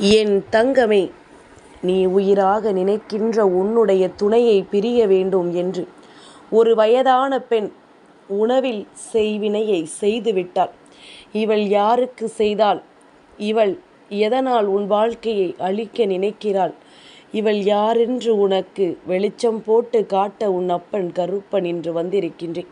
என் தங்கமே நீ உயிராக நினைக்கின்ற உன்னுடைய துணையை பிரிய வேண்டும் என்று. ஒரு வயதான பெண் உணவில் செய்வினையை செய்துவிட்டாள். இவள் யாருக்கு செய்தால் இவள் எதனால் உன் வாழ்க்கையை அழிக்க நினைக்கிறாள்? இவள் யாரென்று உனக்கு வெளிச்சம் போட்டு காட்ட உன் அப்பன் கருப்பன் என்று வந்திருக்கின்றேன்.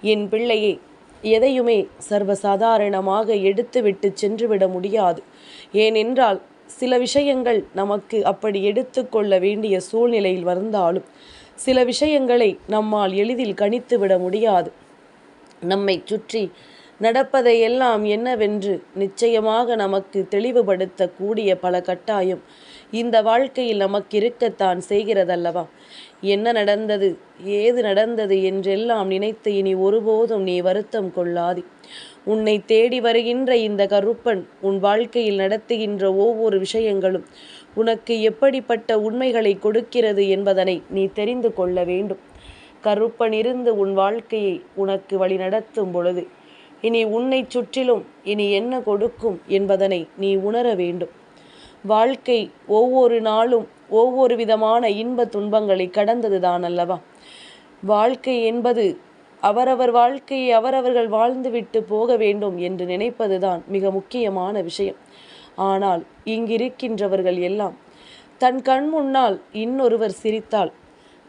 என் பிள்ளையை எதையுமே சர்வசாதாரணமாக எடுத்துவிட்டு சென்றுவிட முடியாது. ஏனென்றால் சில விஷயங்கள் நமக்கு அப்படி எடுத்துக்கொள்ள வேண்டிய சூழ்நிலையில் வந்தாலும் சில விஷயங்களை நம்மால் எளிதில் கணித்து விட முடியாது. நம்மை சுற்றி நடப்பதையெல்லாம் என்னவென்று நிச்சயமாக நமக்கு தெளிவுபடுத்தக்கூடிய பல கட்டாயம் இந்த வாழ்க்கையில் நமக்கு இருக்கத்தான் செய்கிறதல்லவா? என்ன நடந்தது ஏது நடந்தது என்றெல்லாம் நினைத்து இனி ஒருபோதும் நீ வருத்தம் கொள்ளாதே. உன்னை தேடி வருகின்ற இந்த கருப்பன் உன் வாழ்க்கையில் நடத்துகின்ற ஒவ்வொரு விஷயங்களும் உனக்கு எப்படிப்பட்ட உண்மைகளை கொடுக்கிறது என்பதனை நீ தெரிந்து கொள்ள வேண்டும். கருப்பன் இருந்து உன் வாழ்க்கையை உனக்கு வழிநடத்தும் பொழுது இனி உன்னை சுற்றிலும் இனி என்ன கொடுக்கும் என்பதனை நீ உணர வேண்டும். வாழ்க்கை ஒவ்வொரு நாளும் ஒவ்வொரு விதமான இன்ப துன்பங்களை கடந்ததுதான் அல்லவா வாழ்க்கை என்பது அவரவர் வாழ்க்கையை அவரவர்கள் வாழ்ந்துவிட்டு போக வேண்டும் என்று நினைப்பதுதான் மிக முக்கியமான விஷயம். ஆனால் இங்கிருக்கின்றவர்கள் எல்லாம் தன் கண் முன்னால் இன்னொருவர் சிரித்தால்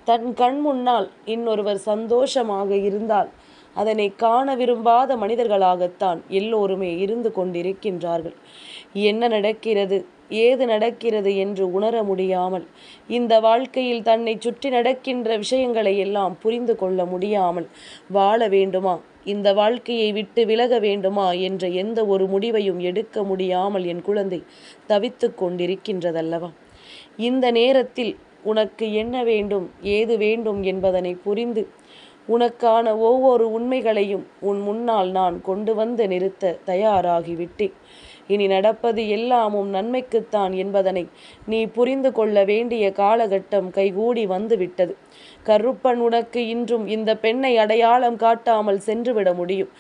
தன் கண் முன்னால் இன்னொருவர் சந்தோஷமாக இருந்தால் அதனை காண விரும்பாத மனிதர்களாகத்தான் எல்லோருமே இருந்து கொண்டிருக்கின்றார்கள். என்ன நடக்கிறது? ஏது நடக்கிறது என்று உணர முடியாமல் இந்த வாழ்க்கையில் தன்னை சுற்றி நடக்கின்ற விஷயங்களை எல்லாம் புரிந்து கொள்ள முடியாமல் வாழ வேண்டுமா? இந்த வாழ்க்கையை விட்டு விலக வேண்டுமா? என்ற எந்த ஒரு முடிவையும் எடுக்க முடியாமல் என் குழந்தை தவித்து கொண்டிருக்கின்றதல்லவா? இந்த நேரத்தில் உனக்கு என்ன வேண்டும் ஏது வேண்டும் என்பதனை புரிந்து உனக்கான ஒவ்வொரு உண்மைகளையும் உன் முன்னால் நான் கொண்டு வந்து நிறுத்த தயாராகிவிட்டேன். இனி நடப்பது எல்லாமும் நன்மைக்குத்தான் என்பதனை நீ புரிந்து கொள்ள வேண்டிய காலகட்டம் கைகூடி வந்துவிட்டது. கருப்பன் உனக்கு இன்றும் இந்த பெண்ணை அடையாளம் காட்டாமல் சென்றுவிட முடியும்.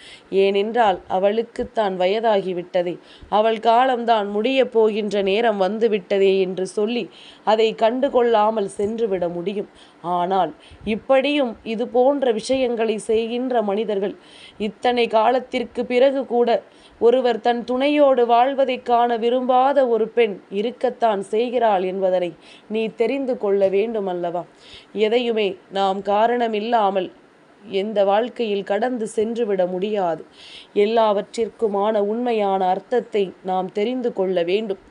ஏனென்றால் அவளுக்குத்தான் வயதாகிவிட்டதே. அவள் காலம்தான் முடியப் போகின்ற நேரம் வந்துவிட்டதே என்று சொல்லி அதை கண்டுகொள்ளாமல் சென்றுவிட முடியும். ஆனால் இப்படியும் இது போன்ற விஷயங்களை செய்கின்ற மனிதர்கள் இத்தனை காலத்திற்கு பிறகு கூட ஒருவர் தன் துணையோடு வாழ்வதை காண விரும்பாத ஒரு பெண் இருக்கத்தான் செய்கிறாள் என்பதனை நீ தெரிந்து கொள்ள வேண்டும் அல்லவா எதையுமே நாம் காரணமில்லாமல் எந்த வாழ்க்கையில் கடந்து சென்றுவிட முடியாது. எல்லாவற்றிற்குமான உண்மையான அர்த்தத்தை நாம் தெரிந்து கொள்ள வேண்டும்.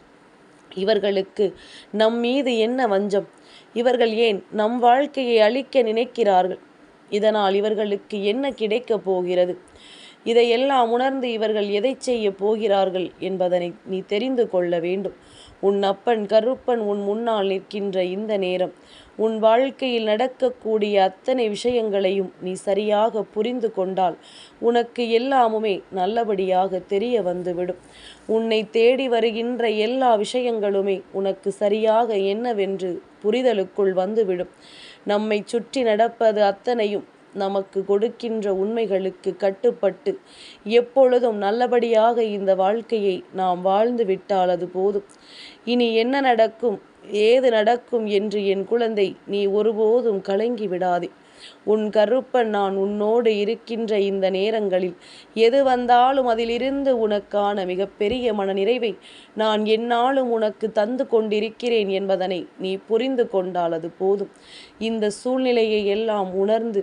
இவர்களுக்கு நம் மீது என்ன வஞ்சம்? இவர்கள் ஏன் நம் வாழ்க்கையை அழிக்க நினைக்கிறார்கள்? இதனால் இவர்களுக்கு என்ன கிடைக்கப் போகிறது? இதையெல்லாம் உணர்ந்து இவர்கள் எதை செய்ய போகிறார்கள் என்பதனை நீ தெரிந்து கொள்ள வேண்டும். உன் அப்பன் கருப்பன் உன் முன்னால் நிற்கின்ற இந்த நேரம் உன் வாழ்க்கையில் நடக்கக்கூடிய அத்தனை விஷயங்களையும் நீ சரியாக புரிந்து கொண்டால் உனக்கு எல்லாமுமே நல்லபடியாக தெரிய வந்துவிடும். உன்னை தேடி வருகின்ற எல்லா விஷயங்களுமே உனக்கு சரியாக என்னவென்று புரிதலுக்குள் வந்துவிடும். நம்மை சுற்றி நடப்பது அத்தனையும் நமக்கு கொடுக்கின்ற உண்மைகளுக்கு கட்டுப்பட்டு எப்பொழுதும் நல்லபடியாக இந்த வாழ்க்கையை நாம் வாழ்ந்து விட்டால் அது போதும். இனி என்ன நடக்கும்? ஏது நடக்கும் என்று என் குழந்தை நீ ஒருபோதும் கலங்கி விடாதே. உன் கருப்பன் நான் உன்னோடு இருக்கின்ற இந்த நேரங்களில் எது வந்தாலும் அதிலிருந்து உனக்கான மிகப்பெரிய மன நிறைவை நான் என்னாலும் உனக்கு தந்து கொண்டிருக்கிறேன் என்பதனை நீ புரிந்து கொண்டால் அது போதும். இந்த சூழ்நிலையை எல்லாம் உணர்ந்து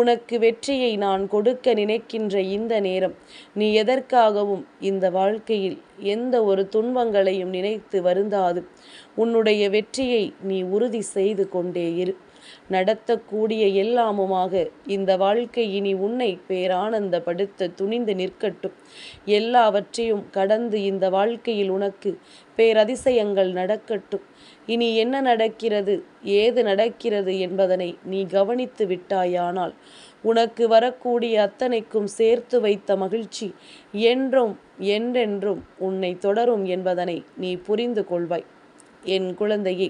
உனக்கு வெற்றியை நான் கொடுக்க நினைக்கின்ற இந்த நேரம். நீ எதற்காகவும் இந்த வாழ்க்கையில் எந்த ஒரு துன்பங்களையும் நினைத்து வருந்தாது. உன்னுடைய வெற்றியை நீ உறுதி செய்து கொண்டே இரு. நடத்தக்கூடிய எல்லாமுமாக இந்த வாழ்க்கை இனி உன்னை பேரானந்தப்படுத்த துணிந்து நிற்கட்டும். எல்லாவற்றையும் கடந்து இந்த வாழ்க்கையில் உனக்கு பேரதிசயங்கள் நடக்கட்டும். இனி என்ன நடக்கிறது ஏது நடக்கிறது என்பதனை நீ கவனித்து விட்டாயானால் உனக்கு வரக்கூடிய அத்தனைக்கும் சேர்த்து வைத்த மகிழ்ச்சி என்றும் என்றென்றும் உன்னை தொடரும் என்பதனை நீ புரிந்து கொள்வாய். என் குழந்தையே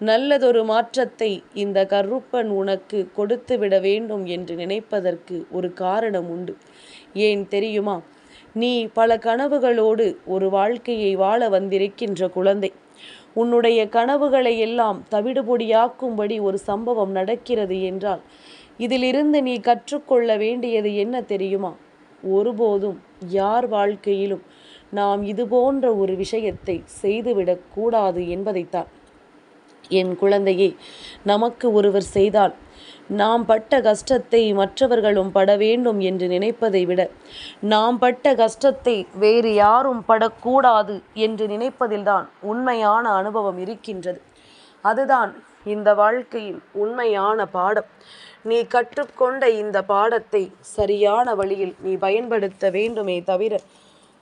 நல்லதொரு மாற்றத்தை இந்த கருப்பன் உனக்கு கொடுத்து விட வேண்டும் என்று நினைப்பதற்கு ஒரு காரணம் உண்டு. ஏன் தெரியுமா? நீ பல கனவுகளோடு ஒரு வாழ்க்கையை வாழ வந்திருக்கின்ற குழந்தை. உன்னுடைய கனவுகளை எல்லாம் தவிடுபொடியாக்கும்படி ஒரு சம்பவம் நடக்கிறது என்றால் இதிலிருந்து நீ கற்றுக்கொள்ள வேண்டியது என்ன தெரியுமா? ஒருபோதும் யார் வாழ்க்கையிலும் நாம் இது போன்ற ஒரு விஷயத்தை செய்துவிடக்கூடாது என்பதைத்தான். என் குழந்தையே நமக்கு ஒருவர் செய்தால் நாம் பட்ட கஷ்டத்தை மற்றவர்களும் பட வேண்டும் என்று நினைப்பதை விட நாம் பட்ட கஷ்டத்தை வேறு யாரும் படக்கூடாது என்று நினைப்பதில்தான் உண்மையான அனுபவம் இருக்கின்றது. அதுதான் இந்த வாழ்க்கையின் உண்மையான பாடம். நீ கற்றுக்கொண்ட இந்த பாடத்தை சரியான வழியில் நீ பயன்படுத்த வேண்டுமே தவிர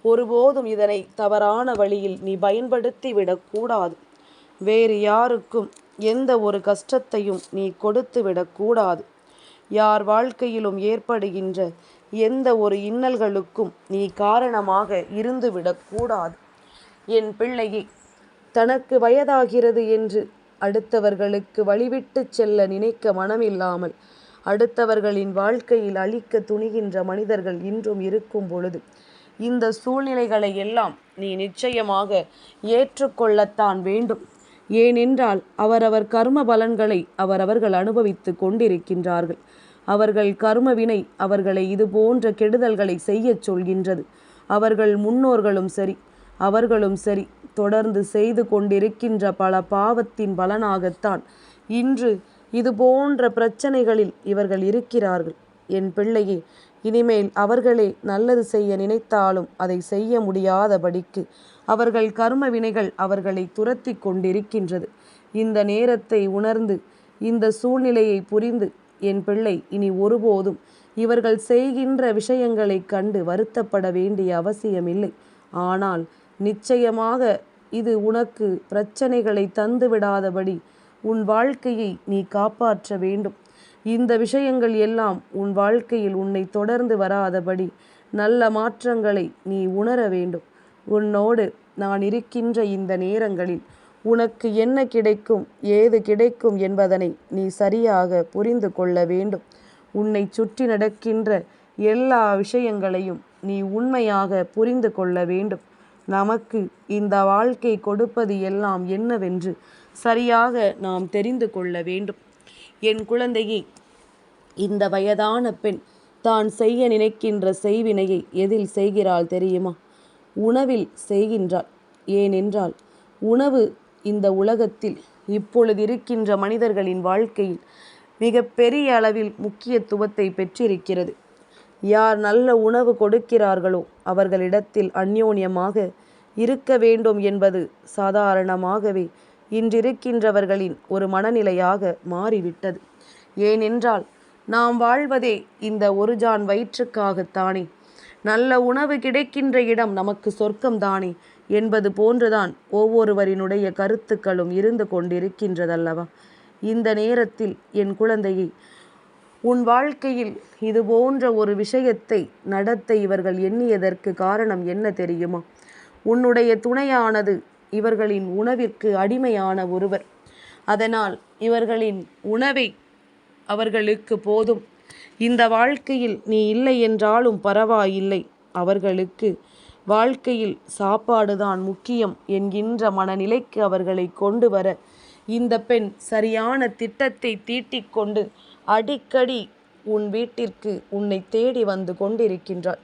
ஒருபோதும் இதனை தவறான வழியில் நீ பயன்படுத்தி விடக்கூடாது வேறு யாருக்கும் எந்த ஒரு கஷ்டத்தையும் நீ கொடுத்து விடக்கூடாது யார் வாழ்க்கையிலும் ஏற்படுகின்ற எந்த ஒரு இன்னல்களுக்கும் நீ காரணமாக இருந்து விடக்கூடாது என் பிள்ளையை தனக்கு வயதாகிறது என்று அடுத்தவர்களுக்கு வழிவிட்டு செல்ல நினைக்க மனமில்லாமல் அடுத்தவர்களின் வாழ்க்கையில் அழிக்க துணிகின்ற மனிதர்கள் இன்றும் இருக்கும் பொழுது இந்த சூழ்நிலைகளை எல்லாம் நீ நிச்சயமாக ஏற்றுக்கொள்ளத்தான் வேண்டும். ஏனென்றால் அவரவர் கர்ம பலன்களை அவரவர்கள் அனுபவித்து கொண்டிருக்கின்றார்கள். அவர்கள் கர்மவினை அவர்களை இது போன்ற கெடுதல்களை செய்யச் சொல்கின்றது. அவர்கள் முன்னோர்களும் சரி அவர்களும் சரி தொடர்ந்து செய்து கொண்டிருக்கின்ற பல பாவத்தின் பலனாகத்தான் இன்று இது போன்ற பிரச்சனைகளில் இவர்கள் இருக்கிறார்கள். என் பிள்ளையே இனிமேல் அவர்களே நல்லது செய்ய நினைத்தாலும் அதை செய்ய முடியாதபடிக்கு அவர்கள் கர்ம வினைகள் அவர்களை துரத்தி கொண்டிருக்கின்றது. இந்த நேரத்தை உணர்ந்து இந்த சூழ்நிலையை புரிந்து என் பிள்ளை இனி ஒருபோதும் இவர்கள் செய்கின்ற விஷயங்களைக் கண்டு வருத்தப்பட வேண்டிய அவசியமில்லை. ஆனால் நிச்சயமாக இது உனக்கு பிரச்சனைகளை தந்துவிடாதபடி உன் வாழ்க்கையை நீ காப்பாற்ற வேண்டும். இந்த விஷயங்கள் எல்லாம் உன் வாழ்க்கையில் உன்னை தொடர்ந்து வராதபடி நல்ல மாற்றங்களை நீ உணர வேண்டும். உன்னோடு நான் இருக்கின்ற இந்த நேரங்களில் உனக்கு என்ன கிடைக்கும் ஏது கிடைக்கும் என்பதனை நீ சரியாக புரிந்து கொள்ள வேண்டும். உன்னை சுற்றி நடக்கின்ற எல்லா விஷயங்களையும் நீ உண்மையாக புரிந்து கொள்ள வேண்டும். நமக்கு இந்த வாழ்க்கை கொடுப்பது எல்லாம் என்னவென்று சரியாக நாம் தெரிந்து கொள்ள வேண்டும். என் குழந்தையை இந்த வயதான பெண் தான் செய்ய நினைக்கின்ற செய்வினையை எதில் செய்கிறாள் தெரியுமா? உணவில் செய்கின்றாள். ஏனென்றால் உணவு இந்த உலகத்தில் இப்பொழுது இருக்கின்ற மனிதர்களின் வாழ்க்கையில் மிக பெரிய அளவில் முக்கியத்துவத்தை பெற்றிருக்கிறது. யார் நல்ல உணவு கொடுக்கிறார்களோ அவர்களிடத்தில் அந்யோன்யமாக இருக்க வேண்டும் என்பது சாதாரணமாகவே இன்றிருக்கின்றவர்களின் ஒரு மனநிலையாக மாறிவிட்டது. ஏனென்றால் நாம் வாழ்வதே இந்த ஒரு ஜான் வயிற்றுக்காகத்தானே. நல்ல உணவு கிடைக்கின்ற இடம் நமக்கு சொர்க்கம்தானே என்பது போன்றுதான் ஒவ்வொருவரினுடைய கருத்துக்களும் இருந்து கொண்டிருக்கின்றதல்லவா? இந்த நேரத்தில் என் குழந்தையை உன் வாழ்க்கையில் இது போன்ற ஒரு விஷயத்தை நடத்த இவர்கள் எண்ணியதற்கு காரணம் என்ன தெரியுமா? உன்னுடைய துணையானது இவர்களின் உணவிற்கு அடிமையான ஒருவர். அதனால் இவர்களின் உணவை அவர்களுக்கு போதும். இந்த வாழ்க்கையில் நீ இல்லை என்றாலும் பரவாயில்லை. அவர்களுக்கு வாழ்க்கையில் சாப்பாடுதான் முக்கியம் என்கின்ற மனநிலைக்கு அவர்களை கொண்டு வர இந்த பெண் சரியான திட்டத்தை தீட்டிக்கொண்டு அடிக்கடி உன் வீட்டிற்கு உன்னை தேடி வந்து கொண்டிருக்கின்றாள்.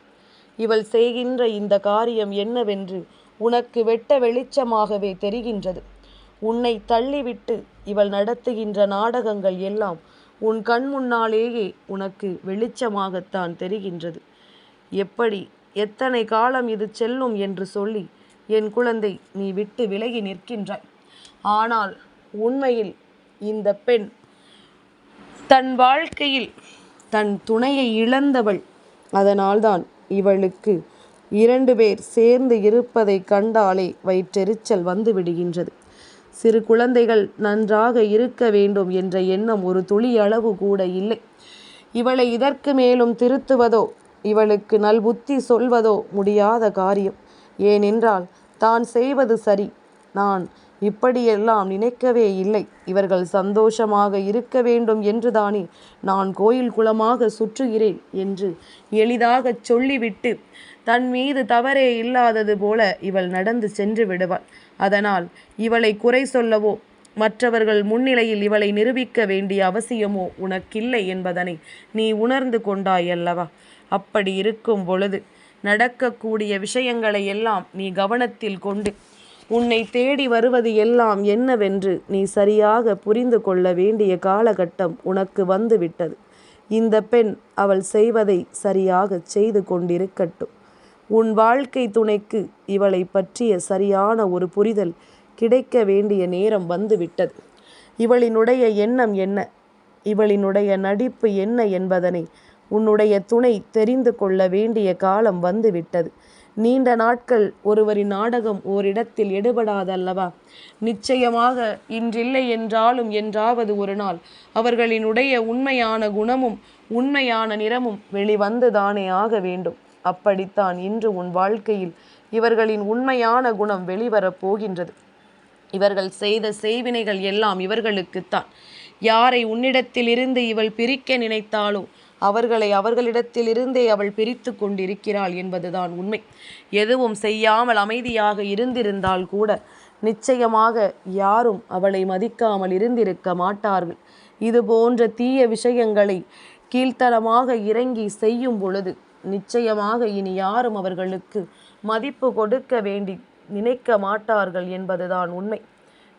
இவள் செய்கின்ற இந்த காரியம் என்னவென்று உனக்கு வெட்ட வெளிச்சமாகவே தெரிகின்றது. உன்னை தள்ளிவிட்டு இவள் நடத்துகின்ற நாடகங்கள் எல்லாம் உன் கண் முன்னாலேயே உனக்கு வெளிச்சமாகத்தான் தெரிகின்றது. எப்படி எத்தனை காலம் இது செல்லும் என்று சொல்லி என் குழந்தை நீ விட்டு விலகி நிற்கின்றாய். ஆனால் உண்மையில் இந்த பெண் தன் வாழ்க்கையில் தன் துணையை இழந்தவள். அதனால்தான் இவளுக்கு இரண்டு பேர் சேர்ந்து இருப்பதை கண்டாலே வயிற்றெரிச்சல் வந்து விடுகின்றது சிறு குழந்தைகள் நன்றாக இருக்க வேண்டும் என்ற எண்ணம் ஒரு துளி அளவு கூட இல்லை. இவளை இதற்கு மேலும் திருத்துவதோ இவளுக்கு நல்புத்தி சொல்வதோ முடியாத காரியம். ஏனென்றால் தான் செய்வது சரி. நான் இப்படியெல்லாம் நினைக்கவே இல்லை. இவர்கள் சந்தோஷமாக இருக்க வேண்டும் என்றுதானே நான் கோயில் குளமாக சுற்றுகிறேன் என்று எளிதாகச் சொல்லிவிட்டு தன் மீது தவறே இல்லாதது போல இவள் நடந்து சென்று விடுவாள். அதனால் இவளை குறை சொல்லவோ மற்றவர்கள் முன்னிலையில் இவளை நிரூபிக்க வேண்டிய அவசியமோ உனக்கில்லை என்பதனை நீ உணர்ந்து கொண்டாய் அல்லவா? அப்படி இருக்கும் பொழுது நடக்கக்கூடிய விஷயங்களை எல்லாம் நீ கவனத்தில் கொண்டு உன்னை தேடி வருவது எல்லாம் என்னவென்று நீ சரியாக புரிந்து கொள்ள வேண்டிய காலகட்டம் உனக்கு வந்துவிட்டது. இந்த பெண் அவள் செய்வதை சரியாக செய்து கொண்டிருக்கட்டும். உன் வாழ்க்கை துணைக்கு இவளை பற்றிய சரியான ஒரு புரிதல் கிடைக்க வேண்டிய நேரம் வந்துவிட்டது. இவளினுடைய எண்ணம் என்ன? இவளினுடைய நடிப்பு என்ன என்பதனை உன்னுடைய துணை தெரிந்து கொள்ள வேண்டிய காலம் வந்துவிட்டது. நீண்ட நாட்கள் ஒருவரின் நாடகம் ஓரிடத்தில் எடுபடாதல்லவா? நிச்சயமாக இன்றில்லை என்றாலும் என்றாவது ஒரு நாள் அவர்களினுடைய உண்மையான குணமும் உண்மையான நிறமும் வெளிவந்துதானே ஆக வேண்டும். அப்படித்தான் இன்று உன் வாழ்க்கையில் இவர்களின் உண்மையான குணம் வெளிவரப் போகின்றது. இவர்கள் செய்த செய்வினைகள் எல்லாம் இவர்களுக்குத்தான். யாரை உன்னிடத்திலிருந்து இவள் பிரிக்க நினைத்தாலோ அவர்களை அவர்களிடத்திலிருந்தே அவள் பிரித்து கொண்டிருக்கிறாள் என்பதுதான் உண்மை. எதுவும் செய்யாமல் அமைதியாக இருந்திருந்தால் கூட நிச்சயமாக யாரும் அவளை மதிக்காமல் இருந்திருக்க மாட்டார்கள். இது போன்ற தீய விஷயங்களை கீழ்த்தரமாக இறங்கி செய்யும் பொழுது நிச்சயமாக இனி யாரும் அவர்களுக்கு மதிப்பு கொடுக்க வேண்டி நினைக்க மாட்டார்கள் என்பதுதான் உண்மை.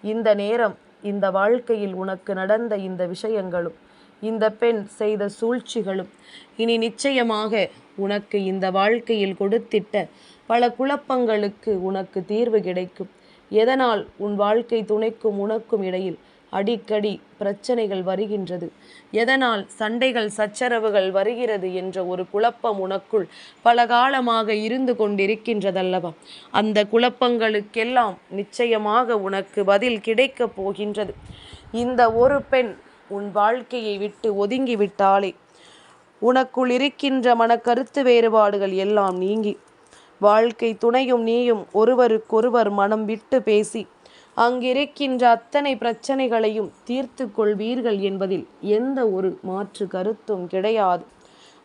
இந்த நேரம் இந்த வாழ்க்கையில் உனக்கு நடந்த இந்த விஷயங்களும் இந்த பெண் செய்த சூழ்ச்சிகளும் இனி நிச்சயமாக உனக்கு இந்த வாழ்க்கையில் கொடுத்திட்ட பல குழப்பங்களுக்கு உனக்கு தீர்வு கிடைக்கும். எதனால் உன் வாழ்க்கை துணைக்கும் உனக்கும் இடையில் அடிக்கடி பிரச்சனைகள் வருகின்றது. எதனால் சண்டைகள் சச்சரவுகள் வருகிறது என்ற ஒரு குழப்பம் உனக்குள் பல காலமாக இருந்து கொண்டிருக்கின்றதல்லவா? அந்த குழப்பங்களுக்கெல்லாம் நிச்சயமாக உனக்கு பதில் கிடைக்கப் போகின்றது. இந்த ஒரு பெண் உன் வாழ்க்கையை விட்டு ஒதுங்கி விட்டாலே உனக்குள் இருக்கின்ற மனக்கருத்து வேறுபாடுகள் எல்லாம் நீங்கி வாழ்க்கை துணையும் நீயும் ஒருவருக்கொருவர் மனம் விட்டு பேசி அங்கிருக்கின்ற அத்தனை பிரச்சனைகளையும் தீர்த்து கொள்வீர்கள் என்பதில் எந்த ஒரு மாற்று கருத்தும் கிடையாது.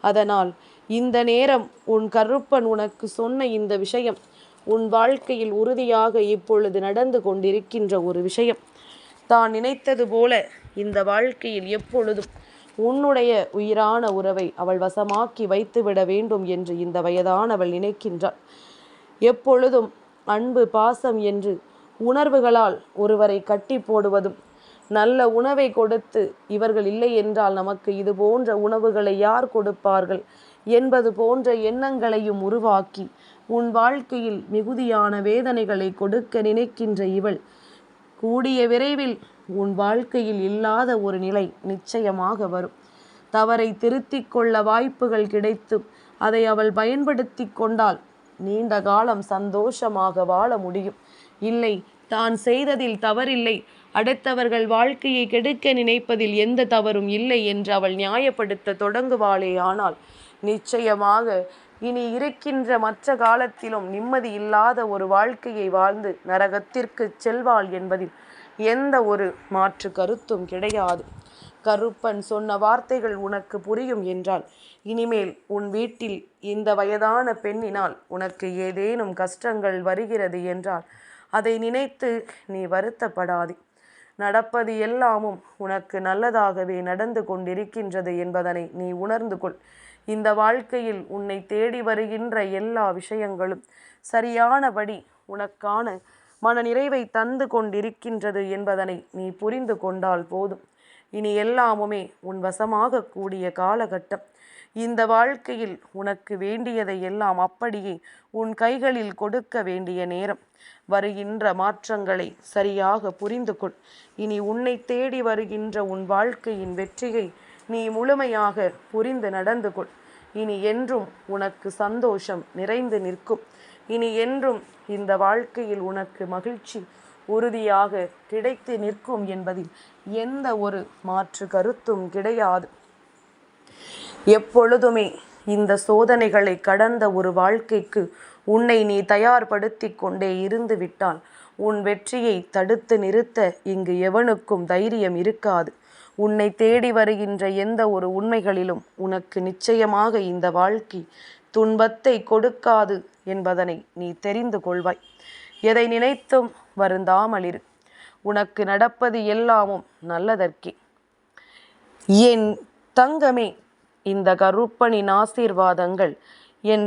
அதனால் இந்த நேரம் உன் கருப்பன் உனக்கு சொன்ன இந்த விஷயம் உன் வாழ்க்கையில் உறுதியாக இப்பொழுது நடந்து கொண்டிருக்கின்ற ஒரு விஷயம். தான் நினைத்தது போல இந்த வாழ்க்கையில் எப்பொழுதும் உன்னுடைய உயிரான உறவை அவள் வசமாக்கி வைத்துவிட வேண்டும் என்று இந்த வயதானவள் நினைக்கின்றாள். எப்பொழுதும் அன்பு பாசம் என்று உணர்வுகளால் ஒருவரை கட்டி போடுவதும் நல்ல உணவை கொடுத்து இவர்கள் இல்லை என்றால் நமக்கு இது போன்ற உணவுகளை யார் கொடுப்பார்கள் என்பது போன்ற எண்ணங்களையும் உருவாக்கி உன் வாழ்க்கையில் மிகுதியான வேதனைகளை கொடுக்க நினைக்கின்ற இவள் கூடிய விரைவில் உன் வாழ்க்கையில் இல்லாத ஒரு நிலை நிச்சயமாக வரும். தவறை திருத்திக் கொள்ள வாய்ப்புகள் கிடைத்தும் அதை அவள் பயன்படுத்தி கொண்டால் நீண்ட காலம் சந்தோஷமாக வாழ முடியும். இல்லை தான் செய்ததில் தவறில்லை. அடுத்தவர்கள் வாழ்க்கையை கெடுக்க நினைப்பதில் எந்த தவறும் இல்லை என்று அவள் நியாயப்படுத்த தொடங்குவாளே ஆனால் நிச்சயமாக இனி இருக்கின்ற மற்ற காலத்திலும் நிம்மதி இல்லாத ஒரு வாழ்க்கையை வாழ்ந்து நரகத்திற்கு செல்வாள் என்பதில் எந்த ஒரு மாற்று கருத்தும் கிடையாது. கருப்பன் சொன்ன வார்த்தைகள் உனக்கு புரியும் என்றால் இனிமேல் உன் வீட்டில் இந்த வயதான பெண்ணினால் உனக்கு ஏதேனும் கஷ்டங்கள் வருகிறது என்றால் அதை நினைத்து நீ வருத்தப்படாதே. நடப்பது எல்லாமும் உனக்கு நல்லதாகவே நடந்து கொண்டிருக்கின்றது என்பதனை நீ உணர்ந்து கொள். இந்த வாழ்க்கையில் உன்னை தேடி வருகின்ற எல்லா விஷயங்களும் சரியானபடி உனக்கான மன நிறைவை தந்து கொண்டிருக்கின்றது என்பதனை நீ புரிந்து கொண்டால் போதும். இனி எல்லாமுமே உன் வசமாக கூடிய காலகட்டம். இந்த வாழ்க்கையில் உனக்கு வேண்டியதை எல்லாம் அப்படியே உன் கைகளில் கொடுக்க வேண்டிய நேரம். வருகின்ற மாற்றங்களை சரியாக புரிந்து கொள் இனி உன்னை தேடி வருகின்ற உன் வாழ்க்கையின் வெற்றியை நீ முழுமையாக புரிந்து நடந்து கொள் இனி என்றும் உனக்கு சந்தோஷம் நிறைந்து நிற்கும். இனி என்றும் இந்த வாழ்க்கையில் உனக்கு மகிழ்ச்சி உறுதியாக கிடைத்து நிற்கும் என்பதில் எந்த ஒரு மாற்று கருத்தும் கிடையாது. எப்பொழுதுமே இந்த சோதனைகளை கடந்த ஒரு வாழ்க்கைக்கு உன்னை நீ தயார்படுத்தி கொண்டே இருந்து விட்டால் உன் வெற்றியை தடுத்து நிறுத்த இங்கு எவனுக்கும் தைரியம் இருக்காது. உன்னை தேடி வருகின்ற எந்த ஒரு உண்மைகளிலும் உனக்கு நிச்சயமாக இந்த வாழ்க்கை துன்பத்தை கொடுக்காது என்பதனை நீ தெரிந்து கொள்வாய். எதை நினைத்தும் வருந்தாமலிரு உனக்கு நடப்பது எல்லாமும் நல்லதற்கே. என் தங்கமே இந்த கருப்பனின் ஆசீர்வாதங்கள் என்